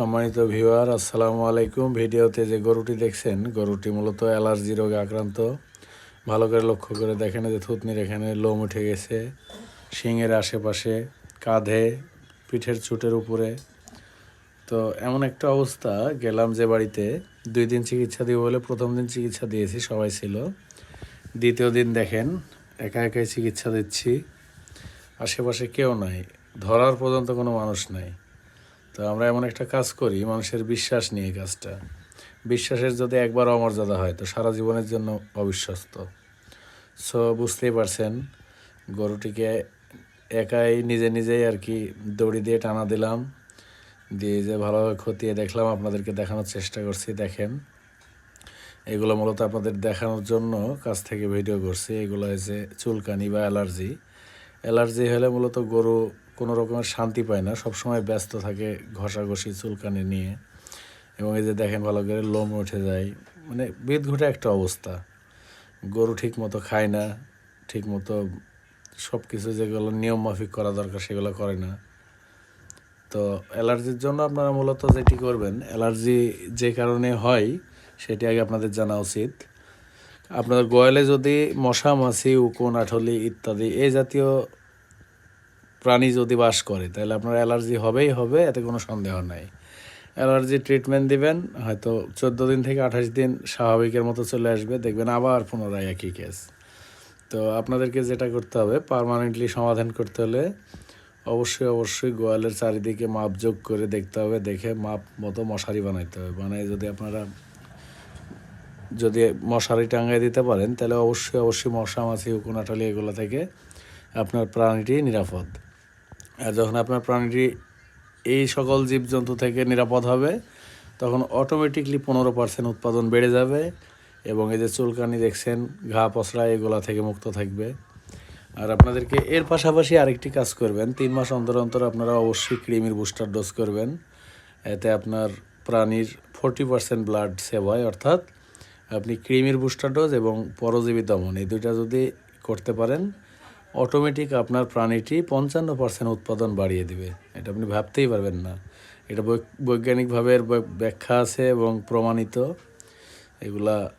সম্মানিত ভিউয়ার, আসসালামু আলাইকুম। ভিডিওতে যে গরুটি দেখছেন, গরুটি মূলত অ্যালার্জি রোগে আক্রান্ত। ভালো করে লক্ষ্য করে দেখেন যে থুতনির এখানে লোম উঠে গেছে, শিঙের আশেপাশে, কাঁধে, পিঠের চুটের উপরে। তো এমন একটা অবস্থা, গেলাম যে বাড়িতে, দুই দিন চিকিৎসা দিব বলে প্রথম দিন চিকিৎসা দিয়েছি, সবাই ছিল। দ্বিতীয় দিন দেখেন, একা একাই চিকিৎসা দিচ্ছি, আশেপাশে কেউ নাই, ধরার পর্যন্ত কোনো মানুষ নাই। তো আমরা এমন একটা কাজ করি, মানুষের বিশ্বাস নিয়ে কাজটা। বিশ্বাসের যদি একবার অমর্যাদা হয়, তো সারা জীবনের জন্য অবিশ্বস্ত। সো বুঝতেই পারছেন, গরুটিকে একাই নিজে নিজেই আর কি দড়ি দিয়ে টানা দিলাম, দিয়ে যে ভালোভাবে খতিয়ে দেখলাম, আপনাদেরকে দেখানোর চেষ্টা করছি, দেখেন। এগুলো মূলত আপনাদের দেখানোর জন্য কাছ থেকে ভিডিও করছি। এগুলো হয়েছে চুলকানি বা অ্যালার্জি। অ্যালার্জি হলে মূলত গরু কোনো রকমের শান্তি পায় না। সবসময় ব্যস্ত থাকে ঘষাঘষি, চুলকানি নিয়ে। এবং এই যে দেখেন ভালো করে লোম উঠে যায়। মানে বিদঘুটে একটা অবস্থা। গরু ঠিক মতো খায় না ঠিক মতো সব কিছু যেগুলো নিয়ম মাফিক করা দরকার সেগুলো করে না। তো অ্যালার্জির জন্য আপনারা মূলত যেটি করবেন, অ্যালার্জি যে কারণে হয় সেটি আগে আপনাদের জানা উচিত। আপনাদের গোয়ালে যদি মশা, মাছি, উকুন, আঠলি ইত্যাদি এই জাতীয় প্রাণী যদি বাস করে, তাহলে আপনার অ্যালার্জি হবেই হবে, এতে কোনো সন্দেহ নাই। অ্যালার্জি ট্রিটমেন্ট দিবেন, হয়তো চোদ্দ দিন থেকে আঠাশ দিন স্বাভাবিকের মতো চলে আসবে, দেখবেন আবার পুনরায় একই কেস তো আপনাদেরকে যেটা করতে হবে পার্মানেন্টলি সমাধান করতে হলে অবশ্যই অবশ্যই গোয়ালের চারিদিকে মাপ যোগ করে দেখতে হবে, দেখে মাপ মতো মশারি বানাইতে হবে। বানাই যদি আপনারা, যদি মশারি টাঙ্গাই দিতে পারেন, তাহলে অবশ্যই অবশ্যই মশা, মাছি উকুনাটালি এগুলো থেকে আপনার প্রাণীটি নিরাপদ। যখন আপনার প্রাণীটি এই সকল জীবজন্তু থেকে নিরাপদ হবে, তখন অটোমেটিকলি পনেরো পার্সেন্ট উৎপাদন বেড়ে যাবে এবং এই যে চুলকানি দেখছেন, ঘা, পসরা এগুলা থেকে মুক্ত থাকবে। আর আপনাদেরকে এর পাশাপাশি আরেকটি কাজ করবেন। তিন মাস অন্তর অন্তর আপনারা অবশ্যই ক্রিমির বুস্টার ডোজ করবেন। এতে আপনার প্রাণীর ফোরটি পার্সেন্ট ব্লাড সেভ হয়, অর্থাৎ আপনি ক্রিমির বুস্টার ডোজ এবং পরজীবী দমন, এই দুইটা যদি করতে পারেন অটোমেটিক আপনার প্রাণীটি পঞ্চান্ন পার্সেন্ট উৎপাদন বাড়িয়ে দিবে। এটা আপনি ভাবতেই পারবেন না। এটা বৈজ্ঞানিকভাবে ব্যাখ্যা আছে এবং প্রমাণিত। এগুলা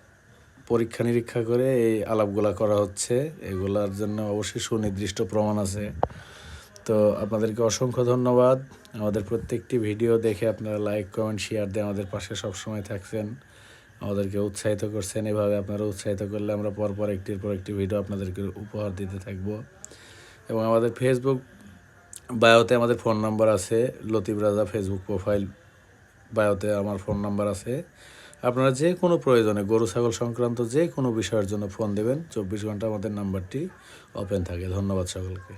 পরীক্ষা নিরীক্ষা করে এই আলাপগুলা করা হচ্ছে। এগুলার জন্য অবশ্যই সুনির্দিষ্ট প্রমাণ আছে। তো আপনাদেরকে অসংখ্য ধন্যবাদ। আমাদের প্রত্যেকটি ভিডিও দেখে আপনারা লাইক, কমেন্ট শেয়ার দিয়ে আমাদের পাশে সবসময় থাকছেন। আমাদেরকে উৎসাহিত করছেন। এভাবে আপনারা উৎসাহিত করলে আমরা পরপর একটির পর একটি ভিডিও আপনাদেরকে উপহার দিতে থাকব। এবং আমাদের ফেসবুক বায়োতে আমাদের ফোন নাম্বার আছে, লতিফ রাজা ফেসবুক প্রোফাইল বায়োতে আমার ফোন নাম্বার আছে। আপনারা যে কোনো প্রয়োজনে গরু, ছাগল সংক্রান্ত যে কোনো বিষয়ের জন্য ফোন দেবেন। চব্বিশ ঘণ্টা আমাদের নাম্বারটি ওপেন থাকে। ধন্যবাদ সকলকে।